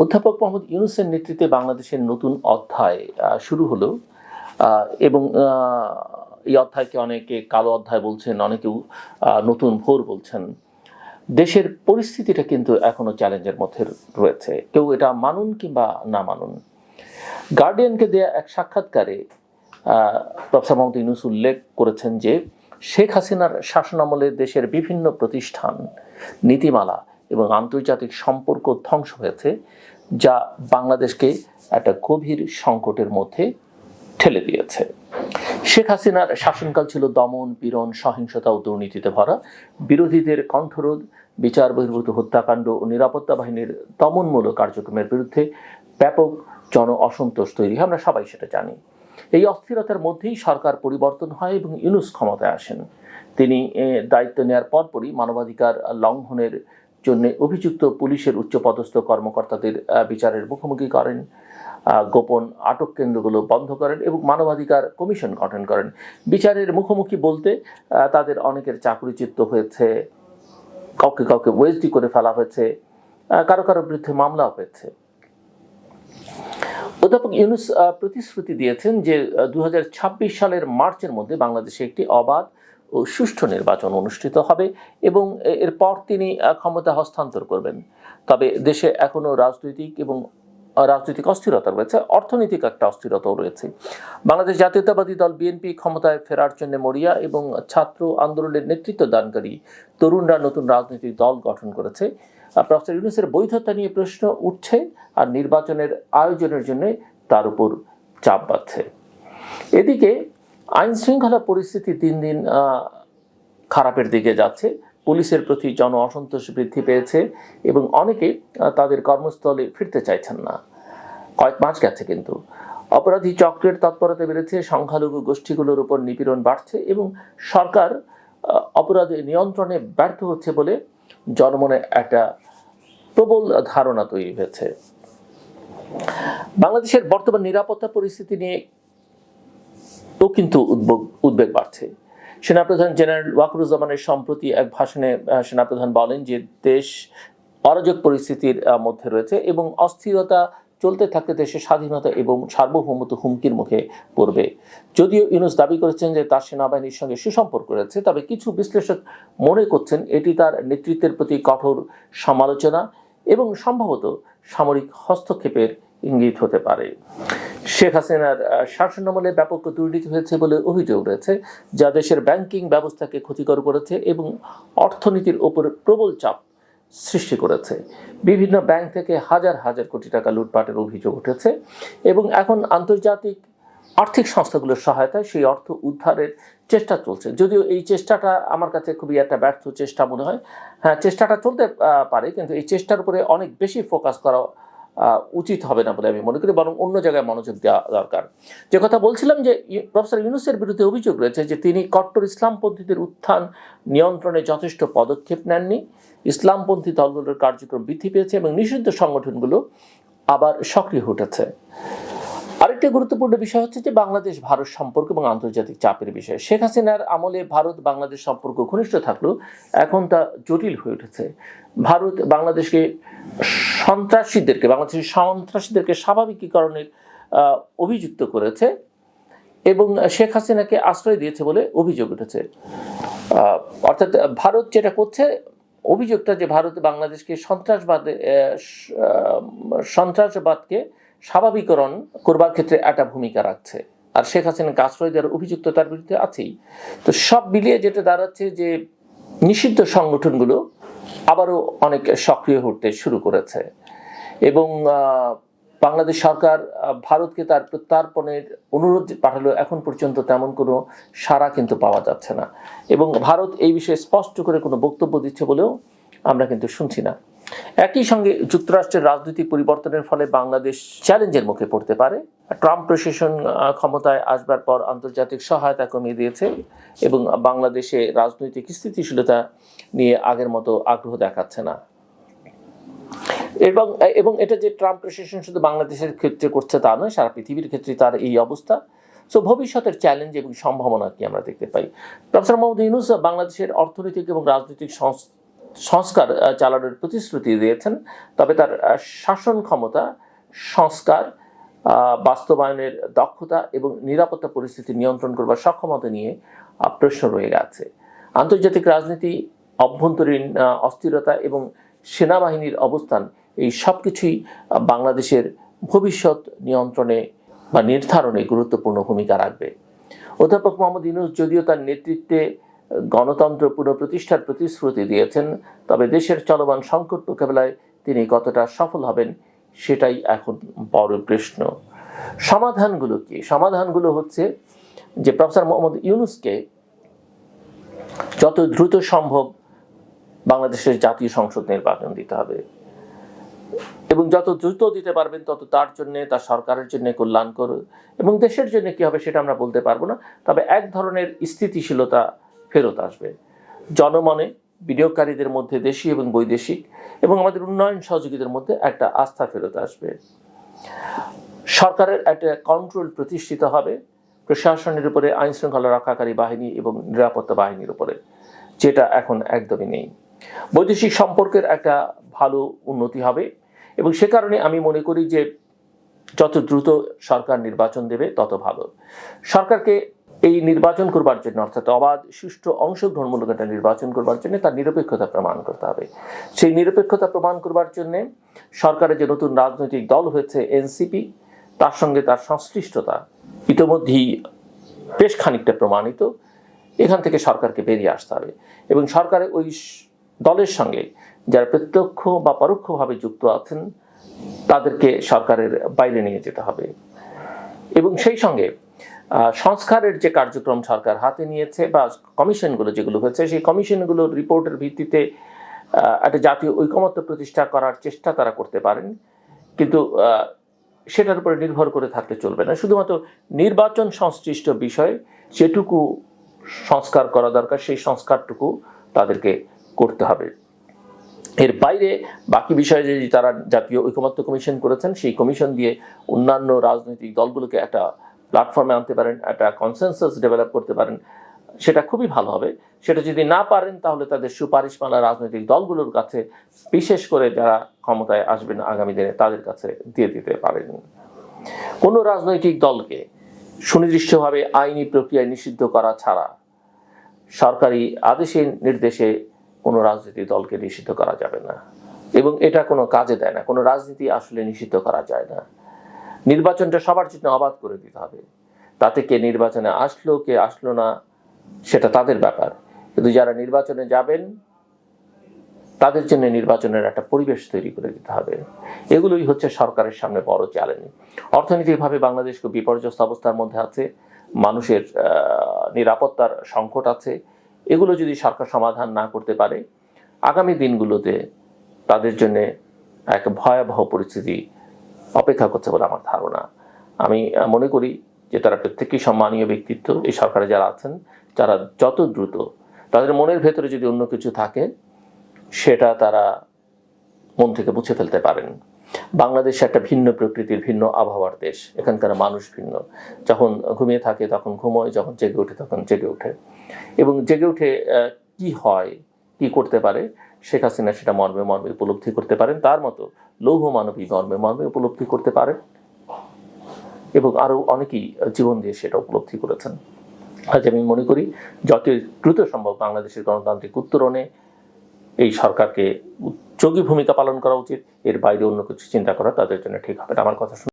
অধ্যাপক মোহাম্মদ ইউনুসের নেতৃত্বে বাংলাদেশের নতুন অধ্যায় শুরু হলো। এবং এই অধ্যায়কে অনেকে কালো অধ্যায় বলছেন অনেকেও নতুন ভোর বলছেন। দেশের পরিস্থিতিটা কিন্তু এখনও চ্যালেঞ্জের মধ্যে রয়েছে। কেউ এটা মানুন কিংবা না মানুন। গার্ডিয়ানকে দেয়া এক সাক্ষাৎকারে প্রফেসর মোহাম্মদ ইউনুস উল্লেখ করেছেন যে, শেখ হাসিনার শাসনামলে দেশের বিভিন্ন প্রতিষ্ঠান, নীতিমালা এবং আন্তর্জাতিক সম্পর্ক ধ্বংস হয়েছে, যা বাংলাদেশকে একটা গভীর সংকটের মধ্যে ঠেলে দিয়েছে। শেখ হাসিনার শাসনকাল ছিল দমন, পীড়ন, সহিংসতা ও দুর্নীতিতে ভরা। বিরোধীদের কণ্ঠরোধ, বিচার বহির্ভূত হত্যাকাণ্ড ও নিরাপত্তা বাহিনীর দমনমূলক কার্যক্রমের বিরুদ্ধে ব্যাপক জন অসন্তোষ তৈরি আমরা সবাই সেটা জানি। এই অস্থিরতার মধ্যেই সরকার পরিবর্তন হয় এবং ইউনুস ক্ষমতায় আসেন। তিনি দায়িত্ব নেওয়ার পরপরই মানবাধিকার লঙ্ঘনের জন্য অভিযুক্ত পুলিশের উচ্চপদস্থ কর্মকর্তাদের বিচারের মুখোমুখি করেন। গোপন আটক কেন্দ্রগুলো বন্ধ করেন এবং মানবাধিকার কমিশন গঠন করেন। বিচারের মুখোমুখি বলতে তাদের অনেকের চাকরিচ্যুত হয়েছে, কাউকে কাউকে ওয়েসডি করে ফেলা হয়েছে কারও কারও বিরুদ্ধে মামলা হয়েছে। অধ্যাপক ইউনুস প্রতিশ্রুতি দিয়েছেন যে দুই হাজার ছাব্বিশ সালের মার্চের মধ্যে বাংলাদেশে একটি অবাধ ও সুষ্ঠু নির্বাচন অনুষ্ঠিত হবে এবং এরপর তিনি ক্ষমতা হস্তান্তর করবেন। তবে দেশে এখনও রাজনৈতিক এবং রাজনৈতিক অস্থিরতা রয়েছে, অর্থনৈতিক একটা অস্থিরতাও রয়েছে। বাংলাদেশ জাতীয়তাবাদী দল বিএনপি ক্ষমতায় ফেরার জন্য মরিয়া এবং ছাত্র আন্দোলনের নেতৃত্ব দানকারী তরুণরা নতুন রাজনৈতিক দল গঠন করেছে। প্রফেসর ইউনুসের বৈধতা নিয়ে প্রশ্ন উঠছে আর নির্বাচনের আয়োজনের জন্য তার উপর চাপ বাড়ছে। এদিকে আইন শৃঙ্খলা পরিস্থিতি দিন দিন খারাপের দিকে যাচ্ছে। পুলিশের প্রতি জন অসন্তোষ বৃদ্ধি পেয়েছে এবং অনেকে তাদের কর্মস্থলে ফিরতে চাইছেন না। কয়েক মাস গেছে কিন্তু। অপরাধী চক্রের তৎপরতা বেড়েছে সংখ্যালঘু গোষ্ঠীগুলোর উপর নিপীড়ন বাড়ছে এবং সরকার আহ, অপরাধে নিয়ন্ত্রণে ব্যর্থ হচ্ছে বলে জনমনে একটা প্রবল ধারণা তৈরি হয়েছে। বাংলাদেশের বর্তমান নিরাপত্তা পরিস্থিতি নিয়ে কিন্তু উদ্বেগ উদ্বেগ বাড়ছে। সেনাপ্রধান জেনারেল ওয়াকরুজ্জামানের সম্প্রতি এক ভাষণে সেনাপ্রধান বলেন যে দেশ অরাজক পরিস্থিতির মধ্যে রয়েছে এবং অস্থিরতা চলতে থাকতে দেশের স্বাধীনতা এবং সার্বভৌমত্ব হুমকির মুখে পড়বে। যদিও ইউনুস দাবি করেছেন যে তার সেনাবাহিনীর সঙ্গে সুসম্পর্ক রয়েছে, তবে কিছু বিশ্লেষক মনে করছেন এটি তার নেতৃত্বের প্রতি কঠোর সমালোচনা এবং সম্ভবত সামরিক হস্তক্ষেপের ইঙ্গিত হতে পারে। শেখ হাসিনার শাসনামলে ব্যাপক দুর্নীতি হয়েছে বলে অভিযোগ রয়েছে, যা দেশের ব্যাংকিং ব্যবস্থাকে ক্ষতিকর করেছে এবং অর্থনীতির ওপর প্রবল চাপ সৃষ্টি করেছে। বিভিন্ন ব্যাংক থেকে হাজার হাজার কোটি টাকা লুটপাটের অভিযোগ উঠেছে এবং এখন আন্তর্জাতিক আর্থিক সংস্থাগুলোর সহায়তায় সেই অর্থ উদ্ধারের চেষ্টা চলছে। যদিও এই চেষ্টাটা আমার কাছে খুবই একটা ব্যর্থ চেষ্টা মনে হয়। হ্যাঁ চেষ্টাটা চলতে পারে, কিন্তু এই চেষ্টার উপরে অনেক বেশি ফোকাস করা উচিত হবে না বলে আমি মনে করি, বরং অন্য জায়গায় মনোযোগ দেওয়া দরকার। যে কথা বলছিলাম যে প্রফেসর ইউনুসের বিরুদ্ধে অভিযোগ রয়েছে যে তিনি কট্টর ইসলামপন্থীদের উত্থান নিয়ন্ত্রণে যথেষ্ট পদক্ষেপ নেননি। ইসলামপন্থী দলগুলোর কার্যক্রম বৃদ্ধি পেয়েছে এবং নিষিদ্ধ সংগঠনগুলো আবার সক্রিয় উঠেছে। আরেকটি গুরুত্বপূর্ণ বিষয় হচ্ছে যে বাংলাদেশ ভারত সম্পর্ক এবং আন্তর্জাতিক চাপের বিষয়। শেখ হাসিনার আমলে ভারত বাংলাদেশ সম্পর্ক ঘনিষ্ঠ থাকলেও এখন তা জটিল হয়ে উঠেছে। ভারত বাংলাদেশকে সন্ত্রাসীদেরকে, বাংলাদেশের সন্ত্রাসীদেরকে স্বাভাবিকীকরণের অভিযুক্ত করেছে এবং শেখ হাসিনাকে আশ্রয় দিয়েছে বলে অভিযোগ উঠেছে। অর্থাৎ ভারত যেটা করছে, অভিযোগটা যে ভারত বাংলাদেশকে সন্ত্রাসবাদে সন্ত্রাসবাদকে স্বাভাবিকরণ করবার ক্ষেত্রে একটা ভূমিকা রাখছে। আর শেখ হাসিনাকে আশ্রয় দেওয়ার অভিযুক্ত তার বিরুদ্ধে আছেই। তো সব মিলিয়ে যেটা দাঁড়াচ্ছে যে নিষিদ্ধ সংগঠনগুলো আবারও অনেক সক্রিয় হতে শুরু করেছে। এবং বাংলাদেশ সরকার ভারতকে তার প্রত্যার্পণের অনুরোধ পাঠালো, এখন পর্যন্ত তেমন কোনো সাড়া কিন্তু পাওয়া যাচ্ছে না। এবং ভারত এই বিষয়ে স্পষ্ট করে কোনো বক্তব্য দিচ্ছে বলেও আমরা কিন্তু শুনছি না। একই সঙ্গে যুক্তরাষ্ট্রের রাজনৈতিক পরিবর্তনের ফলে বাংলাদেশ চ্যালেঞ্জের মুখে পড়তে পারে। ট্রাম্প প্রশাসন ক্ষমতায় আসবার পর আন্তর্জাতিক সহায়তা কমিয়ে দিয়েছে এবং বাংলাদেশে রাজনৈতিক স্থিতিশীলতা নিয়ে আগের মতো আগ্রহ দেখাচ্ছে না। এবং এবং এটা যে ট্রাম্প প্রশাসন শুধু বাংলাদেশের ক্ষেত্রে করছে তা নয়, সারা পৃথিবীর ক্ষেত্রে তার এই অবস্থা। সো ভবিষ্যতের চ্যালেঞ্জ এবং সম্ভাবনা কি আমরা দেখতে পাই? প্রফেসর মোহাম্মদ ইউনুস বাংলাদেশের অর্থনৈতিক এবং রাজনৈতিক সংস- সংস্কার চালানোর প্রতিশ্রুতি দিয়েছেন। তবে তার শাসন ক্ষমতা, সংস্কার বাস্তবায়নের দক্ষতা এবং নিরাপত্তা পরিস্থিতি নিয়ন্ত্রণ করবার সক্ষমতা নিয়ে প্রশ্ন রয়ে গেছে। আন্তর্জাতিক রাজনীতি, অভ্যন্তরীণ অস্থিরতা এবং সেনাবাহিনীর অবস্থান, এই সব কিছুই বাংলাদেশের ভবিষ্যৎ নিয়ন্ত্রণে বা নির্ধারণে গুরুত্বপূর্ণ ভূমিকা রাখবে। অধ্যাপক মোহাম্মদ ইউনুস যদিও তার নেতৃত্বে গণতন্ত্র পুনঃপ্রতিষ্ঠার প্রতিশ্রুতি দিয়েছেন, তবে দেশের চলমান সংকট মোকাবেলায় তিনি কতটা সফল হবেন সেটাই এখন বড় প্রশ্ন। সমাধানগুলো কি? সমাধানগুলো হচ্ছে যে প্রফেসর মোহাম্মদ ইউনুসকে যত দ্রুত সম্ভব বাংলাদেশের জাতীয় সংসদ নির্বাচন দিতে হবে। এবং যত দ্রুত দিতে পারবেন, তত তার জন্য, তার সরকারের জন্য কল্যাণকর। এবং দেশের জন্য কি হবে সেটা আমরা বলতে পারব না। তবে এক ধরনের স্থিতিশীলতা ফেরত আসবে। জনমনে বিনিয়োগকারীদের মধ্যে দেশি এবং বৈদেশিক এবং আমাদের উন্নয়ন সহযোগীদের মধ্যে একটা আস্থা ফেরত আসবে। সরকারের একটা কন্ট্রোল প্রতিষ্ঠিত হবে প্রশাসনের উপরে আইন শৃঙ্খলা রক্ষাকারী বাহিনী এবং নিরাপত্তা বাহিনীর উপরে, যেটা এখন একদমই নেই। বৈদেশিক সম্পর্কের একটা ভালো উন্নতি হবে এবং সে কারণে আমি মনে করি যে যত দ্রুত সরকার নির্বাচন দেবে, তত ভালো। সরকারকে এই নির্বাচন করবার জন্য, অর্থাৎ অবাধ, সুষ্ঠু, অংশগ্রহণমূলক একটা নির্বাচন করবার জন্য তার নিরপেক্ষতা প্রমাণ করতে হবে। সেই নিরপেক্ষতা প্রমাণ করবার জন্যে সরকারের যে নতুন রাজনৈতিক দল হয়েছে এনসিপি, তার সঙ্গে তার সংশ্লিষ্টতা ইতোমধ্যেই বেশ খানিকটা প্রমাণিত। এখান থেকে সরকারকে বেরিয়ে আসতে হবে এবং সরকারের ওই দলের সঙ্গে যারা প্রত্যক্ষ বা পরোক্ষভাবে যুক্ত আছেন, তাদেরকে সরকারের বাইরে নিয়ে যেতে হবে। এবং সেই সঙ্গে সংস্কারের যে কার্যক্রম সরকার হাতে নিয়েছে বা কমিশনগুলো যেগুলো হয়েছে, সেই কমিশনগুলোর রিপোর্টের ভিত্তিতে একটা জাতীয় ঐকমত্য প্রতিষ্ঠা করার চেষ্টা তারা করতে পারেন। কিন্তু সেটার উপরে নির্ভর করে থাকতে চলবে না। শুধুমাত্র নির্বাচন সংশ্লিষ্ট বিষয় যেটুকু সংস্কার করা দরকার, সেই সংস্কারটুকু তাদেরকে করতে হবে। এর বাইরে বাকি বিষয়ে যদি তারা জাতীয় ঐকমত্য কমিশন করেছেন, সেই কমিশন দিয়ে অন্যান্য রাজনৈতিক দলগুলোকে একটা প্ল্যাটফর্মে আনতে পারেন, একটা কনসেনসাস ডেভেলপ করতে পারেন, সেটা খুবই ভালো হবে। সেটা যদি না পারেন, তাহলে তাদের সুপারিশমালা রাজনৈতিক দলগুলোর কাছে বিশেষ করে যারা ক্ষমতায় আসবেন আগামী দিনে, তাদের কাছে দিয়ে দিতে পারেন। কোনো রাজনৈতিক দলকে সুনির্দিষ্টভাবে আইনি প্রক্রিয়ায় নিষিদ্ধ করা ছাড়া সরকারি আদেশে, নির্দেশে কোনো রাজনৈতিক দলকে নিষিদ্ধ করা যাবে না। এবং এটা কোনো কাজে দেয় না, কোনো রাজনীতি আসলে নিষিদ্ধ করা যায় না। নির্বাচনটা সবার জন্য অবাধ করে দিতে হবে। তাতে কে নির্বাচনে আসলো, কে আসলো না, সেটা তাদের ব্যাপার। কিন্তু যারা নির্বাচনে যাবেন, তাদের জন্য নির্বাচনের একটা পরিবেশ তৈরি করে দিতে হবে। এগুলোই হচ্ছে সরকারের সামনে বড় চ্যালেঞ্জ অর্থনৈতিকভাবে বাংলাদেশ খুব বিপর্যস্ত অবস্থার মধ্যে আছে। মানুষের নিরাপত্তার সংকট আছে। এগুলো যদি সরকার সমাধান না করতে পারে, আগামী দিনগুলোতে তাদের জন্য এক ভয়াবহ পরিস্থিতি অপেক্ষা করছে বলে আমার ধারণা। আমি মনে করি যে তারা প্রত্যেকেই সম্মানীয় ব্যক্তিত্ব, এই সরকারে যারা আছেন যারা যত দ্রুত তাদের মনের ভেতরে যদি অন্য কিছু থাকে, সেটা তারা মন থেকে মুছে ফেলতে পারেন। বাংলাদেশ একটা ভিন্ন প্রকৃতির, ভিন্ন আবহাওয়ার দেশ। এখানকার মানুষ ভিন্ন। যখন ঘুমিয়ে থাকে, তখন ঘুমোয়, যখন জেগে ওঠে, তখন জেগে ওঠে। এবং জেগে উঠে কি হয়, কি করতে পারে শেখ হাসিনা সেটা মর্মে মর্মে উপলব্ধি করতে পারেন। তার মতো লৌহ মানবী মর্মে মর্মে উপলব্ধি করতে পারেন। এবং আরও অনেকেই জীবন দিয়ে সেটা উপলব্ধি করেছেন। আজ আমি মনে করি যত দ্রুত সম্ভব বাংলাদেশের গণতান্ত্রিক উত্তরণে এই সরকারকে উদ্যোগী ভূমিকা পালন করা উচিত। এর বাইরে অন্য কিছু চিন্তা করা তাদের জন্য ঠিক হবে আমার কথা